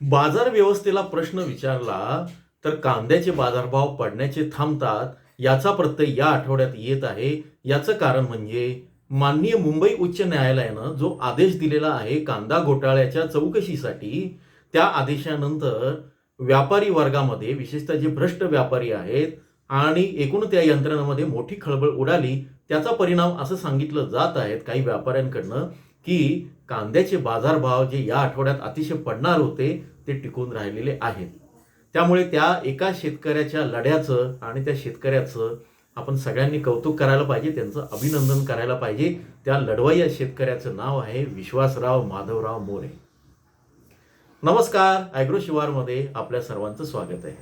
बाजार व्यवस्थेला प्रश्न विचारला तर कांद्याचे बाजारभाव पडण्याचे थांबतात याचा प्रत्यय या आठवड्यात येत आहे. याचं कारण म्हणजे माननीय मुंबई उच्च न्यायालयानं जो आदेश दिलेला आहे कांदा घोटाळ्याच्या चौकशीसाठी त्या आदेशानंतर व्यापारी वर्गामध्ये विशेषतः जे भ्रष्ट व्यापारी आहेत आणि एकूण त्या यंत्रणेमध्ये मोठी खळबळ उडाली त्याचा परिणाम असं सांगितलं जात आहेत काही व्यापाऱ्यांकडनं. की कांद्याचे बाजारभाव जे या आठवड्यात अतिशय पडणार होते ते टिकून राहिलेले आहेत. त्यामुळे त्या एका शेतकऱ्याच्या लढ्याचं आणि त्या शेतकऱ्याचं आपण सगळ्यांनी कौतुक करायला पाहिजे त्यांचं अभिनंदन करायला पाहिजे. त्या लढवाई या शेतकऱ्याचं नाव आहे विश्वासराव माधवराव मोरे. नमस्कार ॲग्रो शिवारमध्ये आपल्या सर्वांचं स्वागत आहे.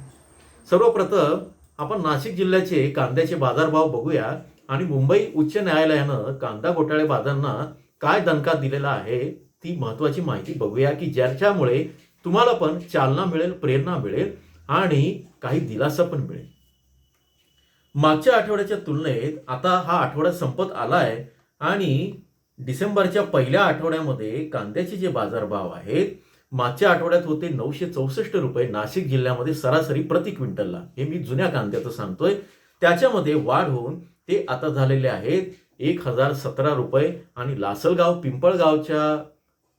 सर्वप्रथम आपण नाशिक जिल्ह्याचे कांद्याचे बाजारभाव बघूया आणि मुंबई उच्च न्यायालयानं कांदा घोटाळे घोटाळेबाजांना काय दणका दिलेला आहे ती महत्वाची माहिती बघूया की ज्याच्यामुळे तुम्हाला पण चालना मिळेल प्रेरणा मिळेल आणि काही दिलासा पण मिळेल. मागच्या आठवड्याच्या तुलनेत आता हा आठवडा संपत आलाय आणि डिसेंबरच्या पहिल्या आठवड्यामध्ये कांद्याचे जे बाजारभाव आहेत मागच्या आठवड्यात होते नऊशे चौसष्ट रुपये नाशिक जिल्ह्यामध्ये सरासरी प्रति क्विंटलला. हे मी जुन्या कांद्याचं सांगतोय. त्याच्यामध्ये वाढ होऊन ते आता झालेले आहेत एक हजार सतरा रुपये आणि लासलगाव पिंपळगावच्या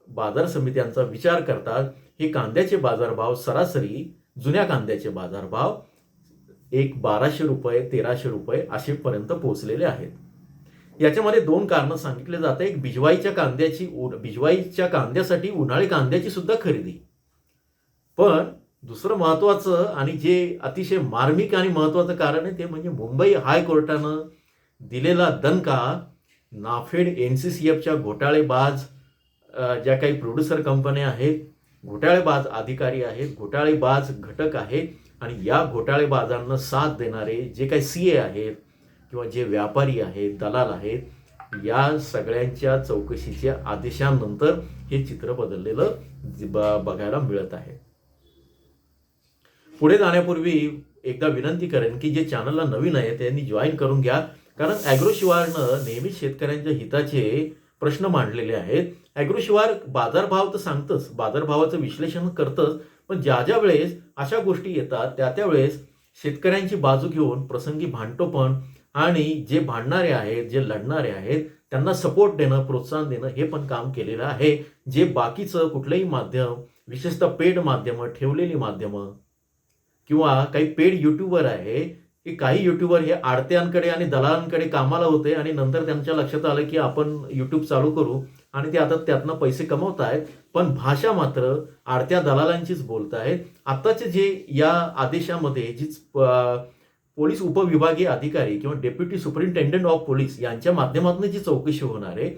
बाजार समित्यांचा विचार करतात हे कांद्याचे बाजारभाव सरासरी जुन्या कांद्याचे बाजारभाव एक बाराशे रुपये तेराशे रुपये असेपर्यंत पोहोचलेले आहेत. याच्यामध्ये दोन कारणं सांगितले जातं. एक बिजवाईच्या कांद्याची उ- बिजवाईच्या कांद्यासाठी उन्हाळी कांद्याची सुद्धा खरेदी. पण दुसरं महत्वाचं आणि जे अतिशय मार्मिक आणि महत्वाचं कारण आहे ते म्हणजे मुंबई हायकोर्टानं दिलेला दणका नाफेड एन सी सी एफच्या घोटाळेबाज ज्या काही प्रोड्युसर कंपन्या आहेत घोटाळेबाज अधिकारी आहेत घोटाळेबाज घटक आहेत आणि या घोटाळेबाजांना साथ देणारे जे काही सी ए आहेत किंवा जे व्यापारी आहेत दलाल आहेत या सगळ्यांच्या चौकशीच्या आदेशानंतर हे चित्र बदललेलं बघायला मिळत आहे. पुढे जाण्यापूर्वी एकदा विनंती करेन की जे चॅनलला नवीन आहे त्यांनी जॉईन करून घ्या. कारण ॲग्रो शिवारनं नेहमीच शेतकऱ्यांच्या हिताचे प्रश्न मांडलेले आहेत. ॲग्रो शिवार बाजारभाव तर सांगतच बाजारभावाचं विश्लेषण करतंच पण ज्या ज्या वेळेस अशा गोष्टी येतात त्या त्या वेळेस शेतकऱ्यांची बाजू घेऊन प्रसंगी भांडटोपण आणि जे भांडणारे आहेत जे लढणारे आहेत त्यांना सपोर्ट देणं प्रोत्साहन देणं हे पण काम केलेलं आहे. जे बाकीचं कुठलंही माध्यम विशेषतः पेड माध्यमं ठेवलेली माध्यमं किंवा काही पेड युट्यूबर आहे की काही युट्यूबर हे आडत्यांकडे आणि दलालांकडे कामाला होते आणि नंतर त्यांच्या लक्षात आलं की आपण युट्यूब चालू करू आणि ते आता त्यातनं पैसे कमवत आहेत पण भाषा मात्र आडत्या दलालांचीच बोलत आहेत आत्ताचे जे या आदेशामध्ये जी पोलीस उपविभागीय अधिकारी किंवा डेप्युटी सुपरिंटेंडंट ऑफ पोलीस यांच्या माध्यमातून जी चौकशी होणार आहे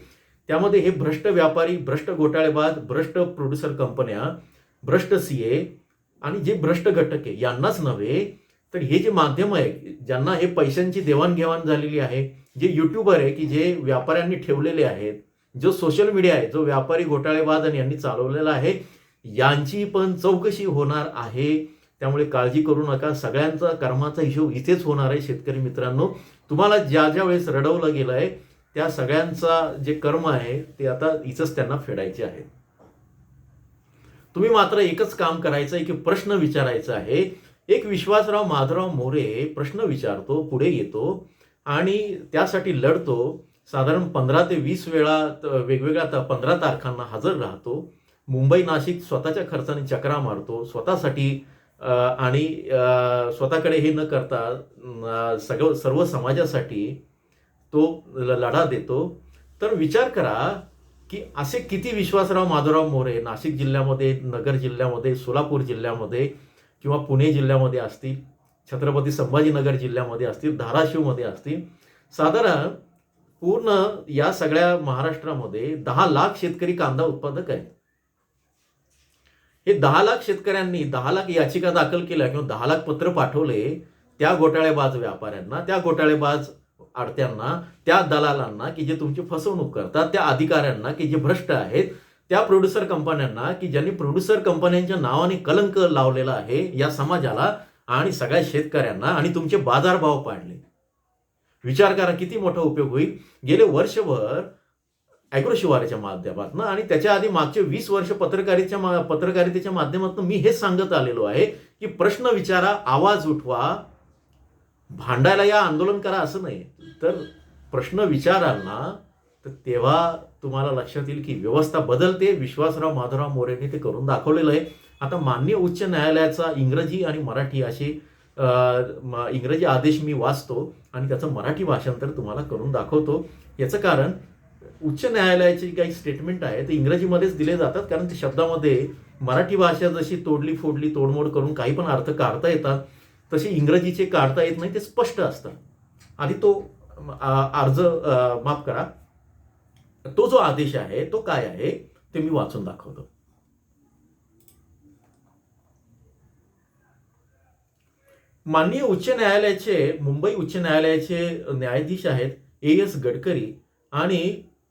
त्यामध्ये हे भ्रष्ट व्यापारी भ्रष्ट घोटाळेबाज भ्रष्ट प्रोड्युसर कंपन्या भ्रष्ट सीए आणि जे भ्रष्ट घटक आहे यांनाच नव्हे तर हे जे माध्यम आहे ज्यांना हे पैशांची देवाणघेवाण झालेली आहे जे युट्यूबर आहे की जे व्यापाऱ्यांनी ठेवलेले आहेत जो सोशल मीडिया आहे जो व्यापारी घोटाळेबाज यांनी चालवलेला आहे यांची पण चौकशी होणार आहे. त्यामुळे काळजी करू नका. सगळ्यांचा कर्माचा हिशोब इथेच होणार आहे शेतकरी मित्रांनो. तुम्हाला ज्या ज्या वेळेस रडवलं गेलं आहे त्या सगळ्यांचा जे कर्म आहे ते आता इथंच त्यांना फेडायचे आहे तुम्ही मात्र एकच काम करायचं आहे की प्रश्न विचारायचा आहे. एक विश्वासराव माधवराव मोरे प्रश्न विचारतो पुढे येतो आणि त्यासाठी लढतो. साधारण पंधरा ते वीस वेळा त- वेगवेगळ्या पंधरा तारखांना हजर राहतो. मुंबई नाशिक स्वतःच्या खर्चाने चक्रा मारतो. स्वतःसाठी आणि स्वतःकडे हे न करता सगळं सर्व समाजासाठी तो लढा देतो. तर विचार करा की असे किती विश्वासराव माधवराव मोरे नाशिक जिल्ह्यामध्ये नगर जिल्ह्यामध्ये सोलापूर जिल्ह्यामध्ये किंवा पुणे जिल्ह्यामध्ये असतील छत्रपती संभाजीनगर जिल्ह्यामध्ये असतील धाराशिवमध्ये असतील साधारण पूर्ण या सगळ्या महाराष्ट्रामध्ये दहा लाख शेतकरी कांदा उत्पादक आहेत. हे दहा लाख शेतकऱ्यांनी दहा लाख याचिका दाखल केल्या किंवा दहा लाख पत्र पाठवले त्या घोटाळेबाज व्यापाऱ्यांना त्या घोटाळेबाज आडत्यांना त्या दलालांना की जे तुमची फसवणूक करतात त्या अधिकाऱ्यांना की जे भ्रष्ट आहेत त्या प्रोड्युसर कंपन्यांना की ज्यांनी प्रोड्युसर कंपन्यांच्या नावाने कलंक लावलेला आहे या समाजाला आणि सगळ्या शेतकऱ्यांना आणि तुमचे बाजारभाव पाडले. विचार करा किती मोठा उपयोग होईल? गेले वर्षभर ॲग्रोशिवाराच्या माध्यमातून आणि त्याच्या आधी मागचे वीस वर्ष पत्रकारितेच्या मा- पत्रकारितेच्या माध्यमातून मी हेच सांगत आलेलो आहे की प्रश्न विचारा आवाज उठवा. भांडायला या आंदोलन करा असं नाही. तर प्रश्न विचारांना तर तेव्हा तुम्हाला लक्षात येईल की व्यवस्था बदलते. विश्वासराव माधवराव मोरेने ते करून दाखवलेलं आहे. आता मान्य उच्च न्यायालयाचा इंग्रजी आणि मराठी असे इंग्रजी आदेश मी वाचतो आणि त्याचं मराठी भाषांतर तुम्हाला करून दाखवतो. याचं कारण उच्च न्यायालयाची काही स्टेटमेंट आहे ते इंग्रजीमध्येच दिले जातात. कारण ते शब्दामध्ये मराठी भाषा जशी तोडली फोडली तोडमोड करून काही पण अर्थ काढता येतात. तसे इंग्रजीचे काढता येत नाही ते स्पष्ट असतात. आधी तो अर्ज माफ करा. तो जो आदेश आहे तो काय आहे ते मी वाचून दाखवतो. माननीय उच्च न्यायालयाचे मुंबई उच्च न्यायालयाचे न्यायाधीश आहेत ए एस गडकरी आणि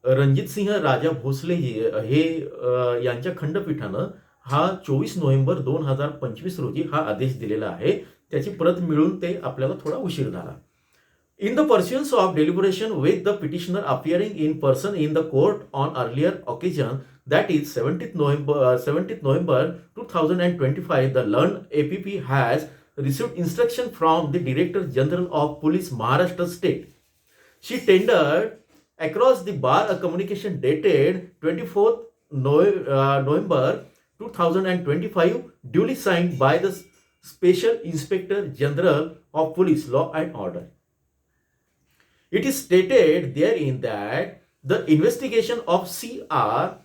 रणजित सिंह राजा भोसले हे यांच्या खंडपीठानं हा चोवीस नोव्हेंबर दोन हजार पंचवीस रोजी हा आदेश दिलेला आहे. त्याची प्रत मिळून ते आपल्याला थोडा उशीर झाला. In the pursuance of deliberation with the petitioner appearing in person in the court on earlier occasion, that is 17th November, uh, 17th November 2025, the learned APP has received instruction from the Director General of Police Maharashtra State. She tendered across the bar a communication dated 24th uh, November 2025, duly signed by the Special Inspector General of Police Law and Order. It is stated therein that the investigation of CR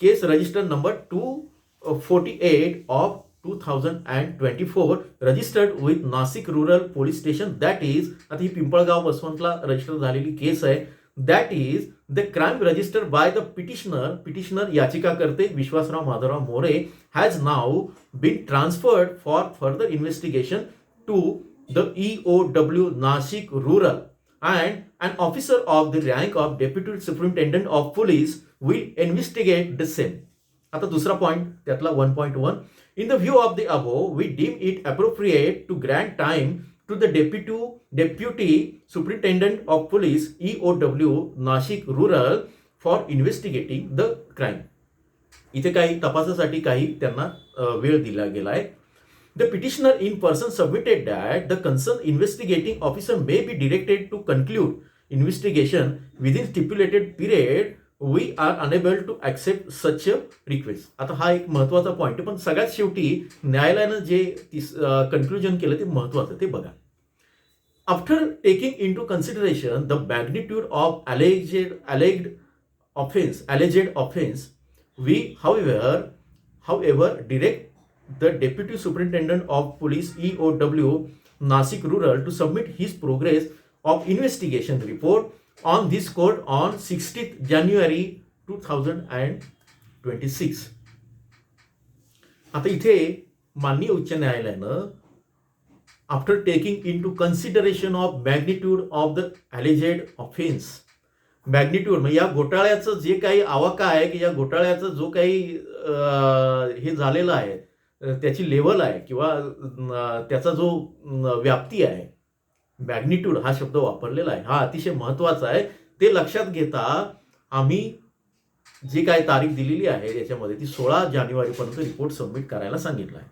case register number 248 of 2024 registered with Nasik Rural Police Station. That is आता ही Pimpalgaon बसवंतला register झालेली case आहे. That is the crime registered by the petitioner petitioner याचिकाकर्ते Vishwasrao Madhavrao More has now been transferred for further investigation to the E O W Nashik rural and an officer of the rank of deputy superintendent of police will investigate the same. आता दुसरा point त्यातला one point one in the view of the above we deem it appropriate to grant time to the deputy deputy superintendent of police E O W Nashik rural for investigating the crime इथे काही तपासासाठी काही त्यांना अ, वेळ दिला गेला आहे The petitioner in person submitted that the concerned investigating officer may be directed to conclude investigation within stipulated period we are unable to accept such request आता हा एक महत्त्वाचा पॉईंट पण सगळ्यात शेवटी न्यायालयानं जे कन्क्लुजन केलं ते महत्त्वाचं ते बघा after taking into consideration the magnitude of alleged alleged offence alleged offence we however however direct the deputy superintendent of police E O W Nashik rural to submit his progress of investigation report on this court on sixteenth January two thousand and twenty six आता इथे माननीय उच्च न्यायालयानं after taking into consideration of magnitude of the alleged offence magnitude म्हणजे या घोटाळ्याचं जे काही आवाका आहे की या घोटाळ्याचं जो काही हे झालेलं आहे त्याची लेवल आहे किंवा त्याचा जो व्याप्ती आहे मॅग्निट्यूड हा शब्द वापरलेला आहे हा अतिशय महत्त्वाचा आहे. ते लक्षात घेता आम्ही जी काय तारीख दिलेली आहे याच्यामध्ये ती सोळा जानेवारीपर्यंत रिपोर्ट सबमिट करायला सांगितलं आहे.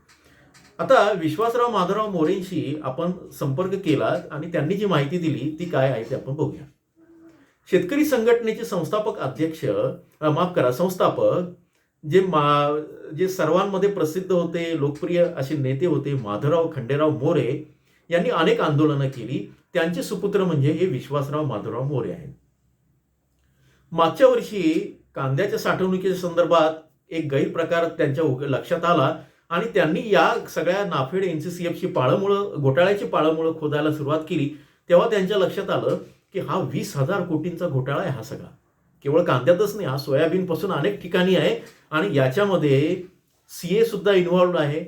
आता विश्वासराव माधवराव मोरेंशी आपण संपर्क केला आणि त्यांनी जी माहिती दिली ती काय आहे ते आपण बघूया. शेतकरी संघटनेचे संस्थापक अध्यक्ष माफ करा संस्थापक जे मा जे सर्वांमध्ये प्रसिद्ध होते लोकप्रिय असे नेते होते माधवराव खंडेराव मोरे यांनी अनेक आंदोलनं केली. त्यांचे सुपुत्र म्हणजे हे विश्वासराव माधवराव मोरे आहेत. मागच्या वर्षी कांद्याच्या साठवणुकीच्या संदर्भात एक गैरप्रकार त्यांच्या लक्षात आला आणि त्यांनी या सगळ्या नाफेड एनसीसीएफची पाळंमुळं घोटाळ्याची पाळंमुळं खोदायला सुरुवात केली. तेव्हा त्यांच्या लक्षात आलं की हा वीस हजार कोटींचा घोटाळा आहे हा सगळा. केवळ कांद्यातच नाही हा सोयाबीन पासून अनेक ठिकाणी आहे. आणि याच्यामध्ये सीए सुद्धा इन्व्हॉल्ड आहे.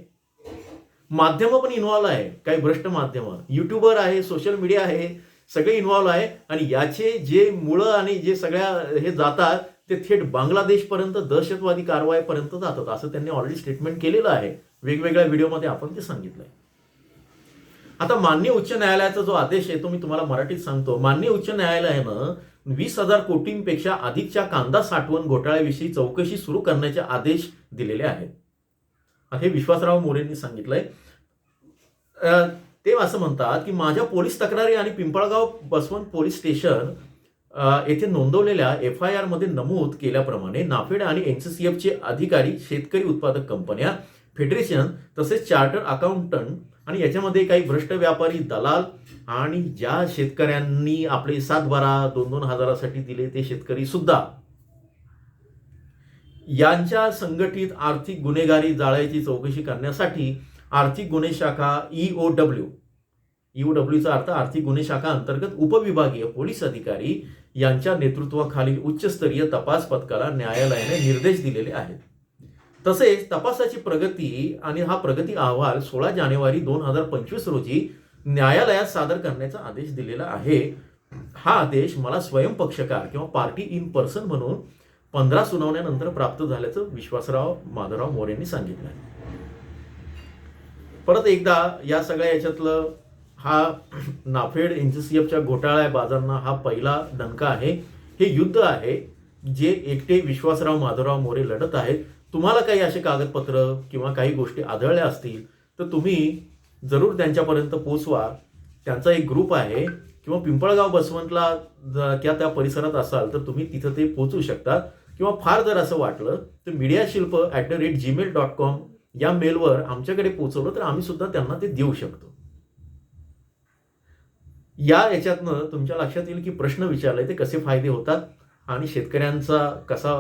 माध्यमं पण इन्व्हॉल्व आहे. काही भ्रष्ट माध्यमं. युट्यूबर आहे सोशल मीडिया आहे सगळे इन्व्हॉल्व आहे. आणि याचे जे मुळं आणि जे सगळ्या हे जातात ते थेट बांगलादेशपर्यंत दहशतवादी कारवाईपर्यंत जातात. असं त्यांनी ऑलरेडी स्टेटमेंट केलेलं आहे. वेगवेगळ्या व्हिडिओमध्ये आपण ते सांगितलंय. आता मान्य उच्च न्यायालयाचा जो आदेश आहे तो मी तुम्हाला मराठीत सांगतो. मान्य उच्च न्यायालयानं वीस हजार कोटींपेक्षा अधिकच्या कांदा साठवण घोटाळ्याविषयी चौकशी सुरू करण्याचे आदेश दिलेले आहेत. हे विश्वासराव मोरेंनी सांगितलंय. ते असं म्हणतात की माझ्या पोलीस तक्रारी आणि पिंपळगाव बसवंत पोलीस स्टेशन येथे नोंदवलेल्या एफ आय आरमध्ये नमूद केल्याप्रमाणे नाफेड आणि एनसीसीएफचे अधिकारी शेतकरी उत्पादक कंपन्या फेडरेशन तसेच चार्टर अकाउंटंट आणि याच्यामध्ये काही भ्रष्ट व्यापारी दलाल आणि ज्या शेतकऱ्यांनी आपले सात बारा दोन दोन हजारासाठी दिले ते शेतकरी सुद्धा यांच्या संघटित आर्थिक गुन्हेगारी जाळ्याची चौकशी करण्यासाठी आर्थिक गुन्हे शाखा ईओ डब्ल्यू ईओ डब्ल्यूचा अर्थ आर्थिक गुन्हे शाखा अंतर्गत उपविभागीय पोलीस अधिकारी यांच्या नेतृत्वाखालील उच्चस्तरीय तपास पथकाला न्यायालयाने निर्देश दिलेले आहेत. तसेच तपासाची प्रगती आणि हा प्रगती अहवाल सोळा जानेवारी दोन हजार पंचवीस रोजी न्यायालयात सादर करण्याचा आदेश दिलेला आहे. हा आदेश मला स्वयंपक्षकार किंवा पार्टी इन पर्सन म्हणून पंधरा सुनावण्यानंतर प्राप्त झाल्याचं विश्वासराव माधवराव मोरे यांनी सांगितलं आहे. परत एकदा या सगळ्या याच्यातलं हा नाफेड एनसीसीएफच्या घोटाळ्या बाजारांना हा पहिला दणका आहे. हे युद्ध आहे जे एकटे विश्वासराव माधवराव मोरे लढत आहेत. तुम्हाला काही असे कागदपत्र किंवा काही गोष्टी आढळल्या असतील तर तुम्ही जरूर त्यांच्यापर्यंत पोचवा त्यांचा एक ग्रुप आहे किंवा पिंपळगाव बसवंतला किंवा त्या त्या परिसरात असाल तर तुम्ही तिथं ते पोचू शकता. किंवा फार जर असं वाटलं तर media Shilp at the rate gmail dot com या मेलवर आमच्याकडे पोचवलं तर आम्ही सुद्धा त्यांना ते देऊ शकतो. या याच्यातनं तुमच्या लक्षात येईल की प्रश्न विचारले ते कसे फायदे होतात? आणि शेतकऱ्यांचा कसा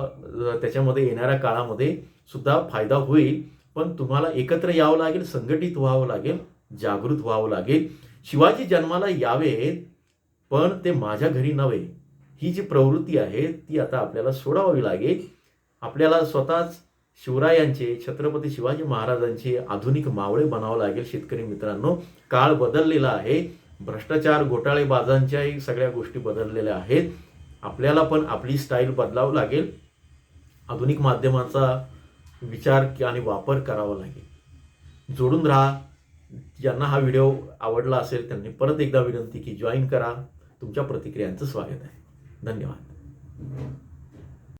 त्याच्यामध्ये येणाऱ्या काळामध्ये सुद्धा फायदा होईल. पण तुम्हाला एकत्र यावं लागेल संघटित व्हावं लागेल जागृत व्हावं लागेल. शिवाजी जन्माला यावेत पण ते माझ्या घरी नव्हे. ही जी प्रवृत्ती आहे ती आता आपल्याला सोडावी लागेल. आपल्याला स्वतःच शिवरायांचे छत्रपती शिवाजी महाराजांचे आधुनिक मावळे बनावं लागेल शेतकरी मित्रांनो. काळ बदललेला आहे. भ्रष्टाचार घोटाळेबाजांच्याही सगळ्या गोष्टी बदललेल्या आहेत. आपल्याला पण आपली स्टाईल बदलावं लागेल. आधुनिक माध्यमाचा विचार आणि वापर करावा लागेल. जोडून राहा. ज्यांना हा व्हिडिओ आवडला असेल त्यांनी परत एकदा विनंती की जॉईन करा. तुमच्या प्रतिक्रियांचं स्वागत आहे. धन्यवाद.